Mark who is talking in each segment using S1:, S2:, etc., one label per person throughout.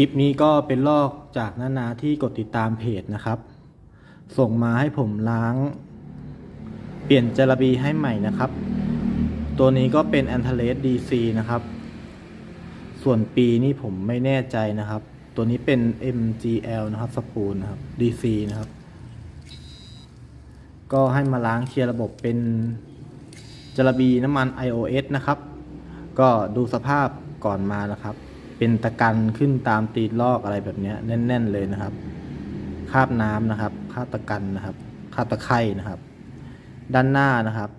S1: คลิปนี้ก็เป็นลอกจากนานาที่กดติดตามเพจนะครับ ส่งมาให้ผมล้าง เปลี่ยนจระบีให้ใหม่นะครับ ตัวนี้ก็เป็น a n t e l a s DC นะครับ ส่วนปีนี่ผมไม่แน่ใจนะครับ ตัวนี้เป็น MGL นะครับสปูลนะครับ DC นะครับ ก็ให้มาล้างเคลียร์ระบบเป็นจระบีน้ำมัน iOS นะครับ ก็ดูสภาพก่อนมานะครับ เป็นตะกันขึ้นตามตีนลอกอะไรแบบนี้แน่น ๆ เลยนะครับ คาบน้ำนะครับ คาบตะกันนะครับ คาบตะไคร่นะครับ ด้านหน้านะครับ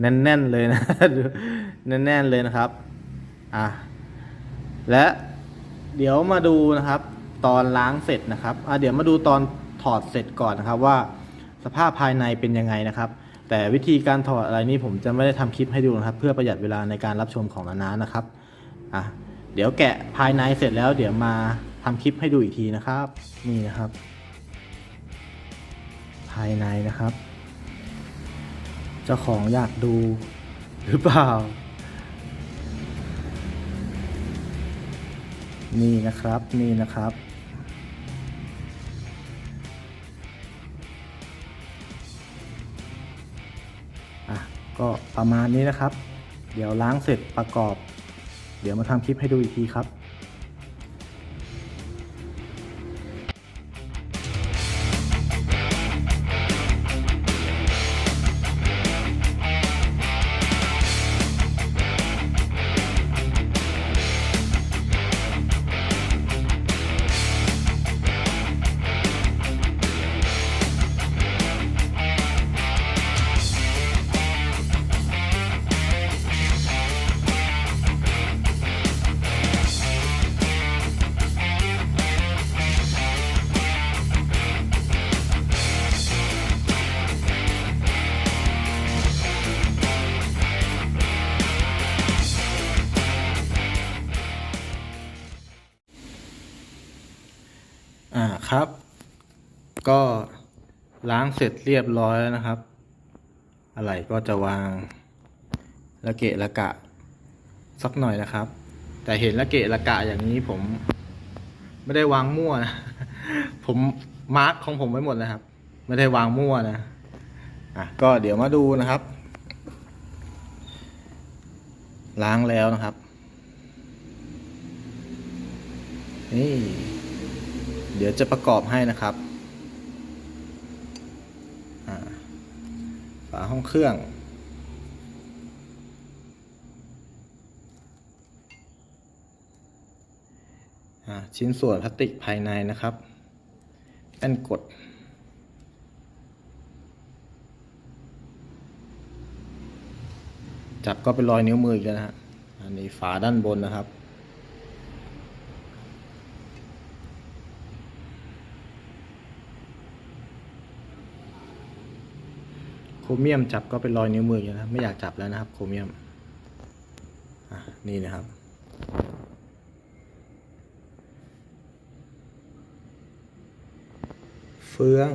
S1: แน่นๆเลยนะแน่นๆเลยนะครับ อะและเดี๋ยวมาดูนะครับ ตอนล้างเสร็จนะครับอะเดี๋ยวมาดูตอนถอดเสร็จก่อนนะครับว่า สภาพภายในเป็นยังไงนะครับ แต่วิธีการถอดอะไรนี่ผมจะไม่ได้ทำคลิปให้ดูนะครับ เพื่อประหยัดเวลาในการรับชมของนานานะครับอะเดี๋ยวแกะภายในเสร็จแล้วเดี๋ยวมาทำคลิปให้ดูอีกทีนะครับ นี่นะครับ ภายในนะครับ เจ้าของอยากดูหรือเปล่า นี่นะครับนี่นะครับ ก็ประมาณนี้นะครับ เดี๋ยวล้างเสร็จประกอบ เดี๋ยวมาทำคลิปให้ดูอีกทีครับ อ่าครับ ก็ล้างเสร็จเรียบร้อยแล้วนะครับ อะไรก็จะวางละเกะละกะ สักหน่อยนะครับ แต่เห็นละเกะละกะอย่างนี้ผมไม่ได้วางมั่วนะ ผมมาร์กของผมไว้หมดนะครับ ไม่ได้วางมั่วนะอะก็เดี๋ยวมาดูนะครับ ล้างแล้วนะครับ นี่ เดี๋ยวจะประกอบให้นะครับฝาห้องเครื่องอชิ้นส่วนพลาสติกภายในนะครับแป้นกดจับก็เป็นรอยนิ้วมืออีกแล้วนะฮะ อันนี้ฝาด้านบนนะครับ โครเมียมจับก็เป็นรอยนิ้วมืออยู่นะไม่อยากจับแล้วนะครับโครเมียมนี่นะครับ เฟือง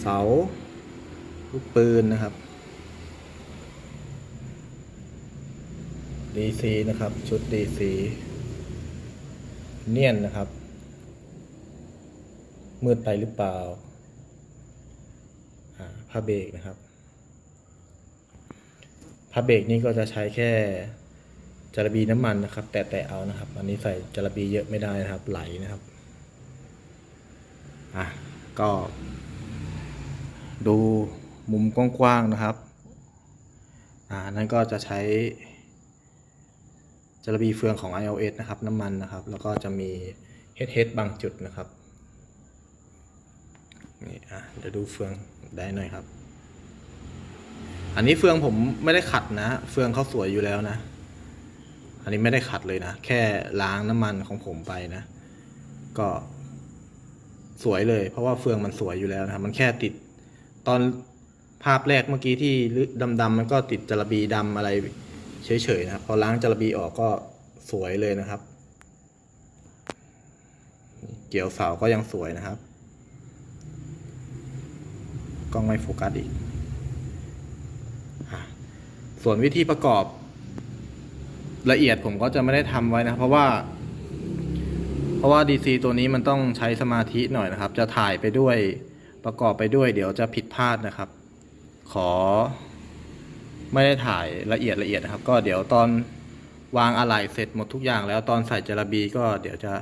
S1: เสาลูกปืนนะครับ DC นะครับ ชุด DC เนียนนะครับ มืดไปหรือเปล่า ผ้าเบรกนะครับผ้าเบรกนี่ก็จะใช้แค่จระบีน้ำมันนะครับ แต่แต่เอานะครับ อันนี้ใส่จระบีเยอะไม่ได้นะครับ ไหลนะครับอะก็ ดูมุมกว้างๆนะครับอ่านั่นก็จะใช้จระบีเฟืองของ iOS นะครับ น้ำมันนะครับ แล้วก็จะมี HH บางจุดนะครับ นี่อะเดี๋ยวดูเฟืองได้หน่อยครับ อันนี้เฟืองผมไม่ได้ขัดนะ เฟืองเขาสวยอยู่แล้วนะ อันนี้ไม่ได้ขัดเลยนะ แค่ล้างน้ำมันของผมไปนะ ก็สวยเลย เพราะว่าเฟืองมันสวยอยู่แล้วนะมันแค่ติดตอนภาพแรกเมื่อกี้ที่ดำๆมันก็ติดจระบีดำอะไรเฉยๆนะพอล้างจระบีออกก็สวยเลยนะครับ เกี่ยวเสาก็ยังสวยนะครับ กล้องไม่โฟกัสอีกส่วนวิธีประกอบละเอียดผมก็จะไม่ได้ทำไว้นะ เพราะว่า เพราะว่า DC ตัวนี้มันต้องใช้สมาธิหน่อยนะครับ จะถ่ายไปด้วยประกอบไปด้วย เดี๋ยวจะผิดพลาดนะครับ ขอ ไม่ได้ถ่ายละเอียดละเอียดนะครับ ก็เดี๋ยวตอนวางอะไหล่เสร็จหมดทุกอย่างแล้วตอนใส่จระบีก็เดี๋ยวจะ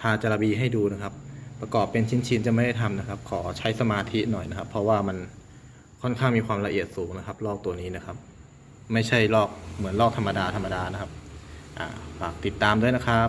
S1: พาจระบีให้ดูนะครับ ประกอบเป็นชิ้นๆจะไม่ได้ทำนะครับ ขอใช้สมาธิหน่อยนะครับ เพราะว่ามันค่อนข้างมีความละเอียดสูงนะครับ ลอกตัวนี้นะครับ ไม่ใช่ลอกเหมือนลอกธรรมดาธรรมดานะครับฝากติดตามด้วยนะครับ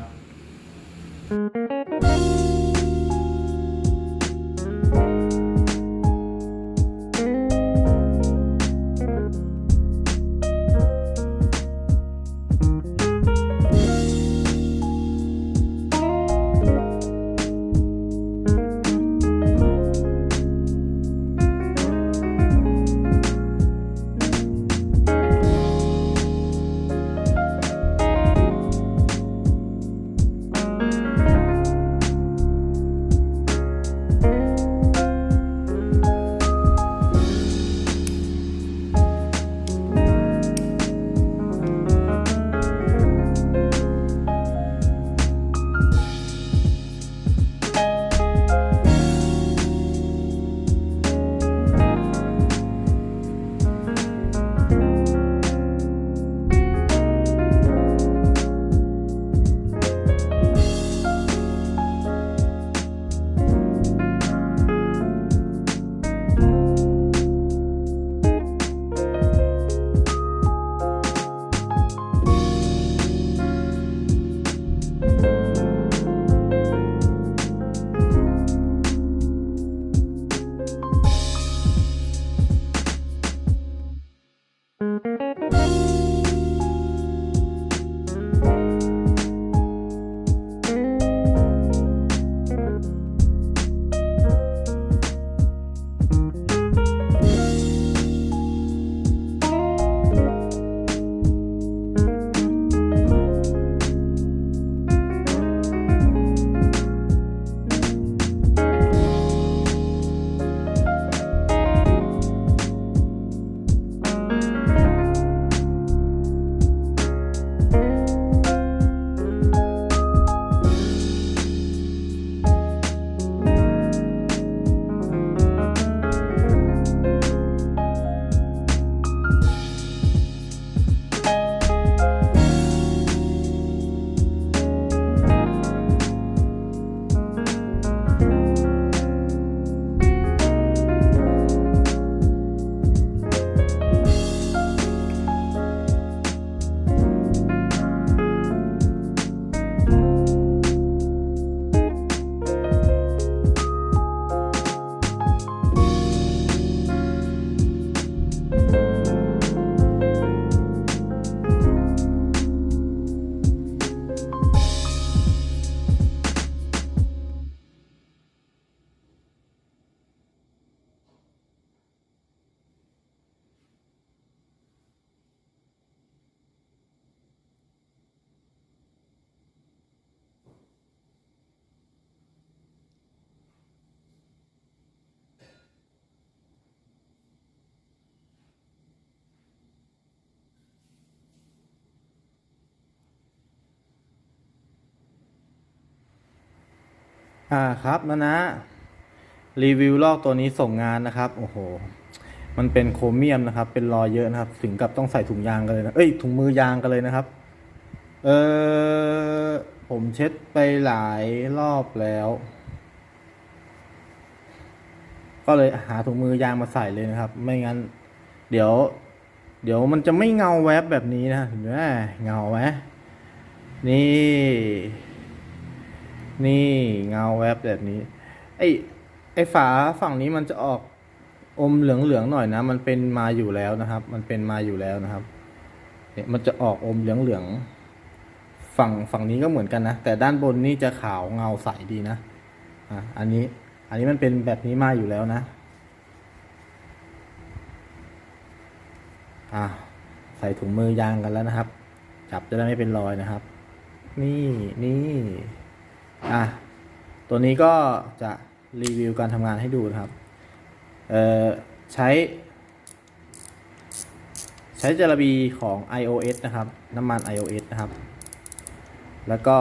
S1: อ่าครับนะนะ รีวิวลอกตัวนี้ส่งงานนะครับ โอ้โห มันเป็นโครเมียมนะครับ เป็นรอยเยอะนะครับ ถึงกับต้องใส่ถุงยางกันเลยนะเอ้ยถุงมือยางกันเลยนะครับ เออผมเช็ดไปหลายรอบแล้ว ก็เลยหาถุงมือยางมาใส่เลยนะครับ ไม่งั้น เดี๋ยว เดี๋ยวมันจะไม่เงาแวบแบบนี้นะเห็นไหมเงาไหมนี่ นี่เงาแวบแบบนี้ ไอ้ไอ้ฝาฝั่งนี้มันจะออกอมเหลืองๆหน่อยนะ มันเป็นมาอยู่แล้วนะครับ มันเป็นมาอยู่แล้วนะครับเนี่ยมันจะออกอมเหลืองๆฝั่งฝั่งนี้ก็เหมือนกันนะแต่ด้านบนนี่จะขาวเงาใสดีนะอะอันนี้อันนี้มันเป็นแบบนี้มาอยู่แล้วนะอะใส่ถุงมือยางกันแล้วนะครับ จับจะได้ไม่เป็นรอยนะครับ นี่นี่ อะตัวนี้ก็จะรีวิวการทำงานให้ดูนะครับ เอ่อ ใช้ ใช้จระบีของ iOS นะครับ น้ำมัน iOS นะครับ แล้วก็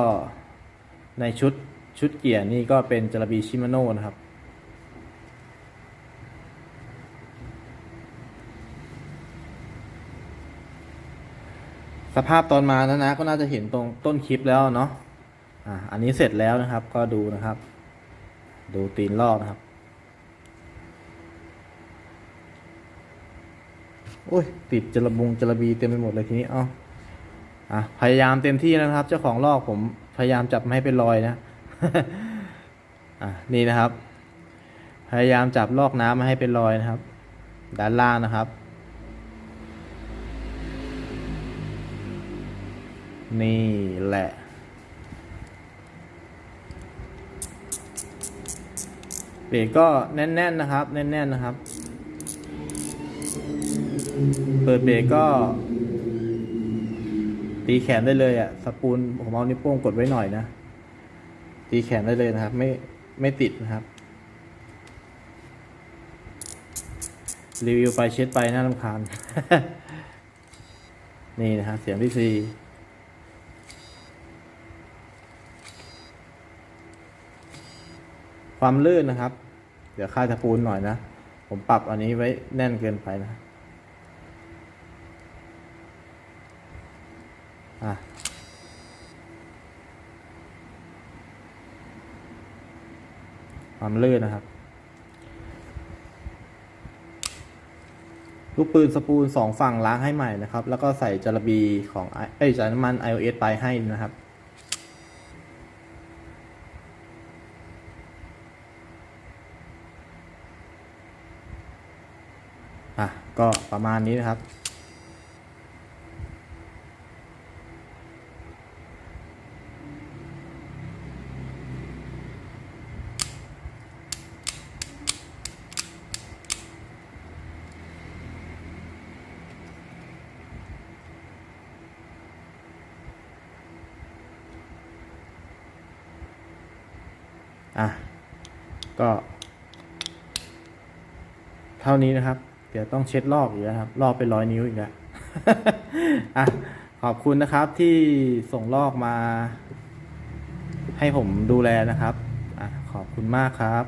S1: ในชุดชุดเกียร์นี่ก็เป็นจระบีชิมาโน่นะครับ สภาพตอนมานะนะก็น่าจะเห็นตรงต้นคลิปแล้วเนาะ อ่าอันนี้เสร็จแล้วนะครับ ก็ดูนะครับ ดูตีนลอกนะครับโอ้ยติดจระบุงจระบีเต็มไปหมดเลยทีนี้เอ้าอะพยายามเต็มที่นะครับ เจ้าของลอกผมพยายามจับไม่ให้เป็นรอยนะอะนี่นะครับ พยายามจับลอกน้ำม่ให้เป็นรอยนะครับ ด้านล่างนะครับ นี่แหละ เบรกก็แน่นๆนะครับ แน่นๆนะครับ เปิดเบรกก็ ตีแขนได้เลยอะ่ะสปูลผมเอานิ้วโป้งกดไว้หน่อยนะตีแขนได้เลยนะครับ ไม่ไม่ติดนะครับ รีวิวไปเช็ดไปน่ารำคาญ นี่นะครับเสียงที่สี่ ความลื่นนะครับ เดี๋ยวค่าตะปูนหน่อยนะ ผมปรับอันนี้ไว้แน่นเกินไปนะ อะความลื่นนะครับ ลูกปืนสปูลสองฝั่งล้างให้ใหม่นะครับ แล้วก็ใส่จระบีของไอเอ้ยใส่น้ำมัน iOS ไปให้นะครับ อะ ก็ประมาณนี้นะครับ อะ ก็ เท่านี้นะครับ เดี๋ยวต้องเช็ดรอบอีกนะครับ รอบเป็นร้อยนิ้วอีกแล้วอะขอบคุณนะครับที่ส่งลอกมา ให้ผมดูแลนะครับอะขอบคุณมากครับ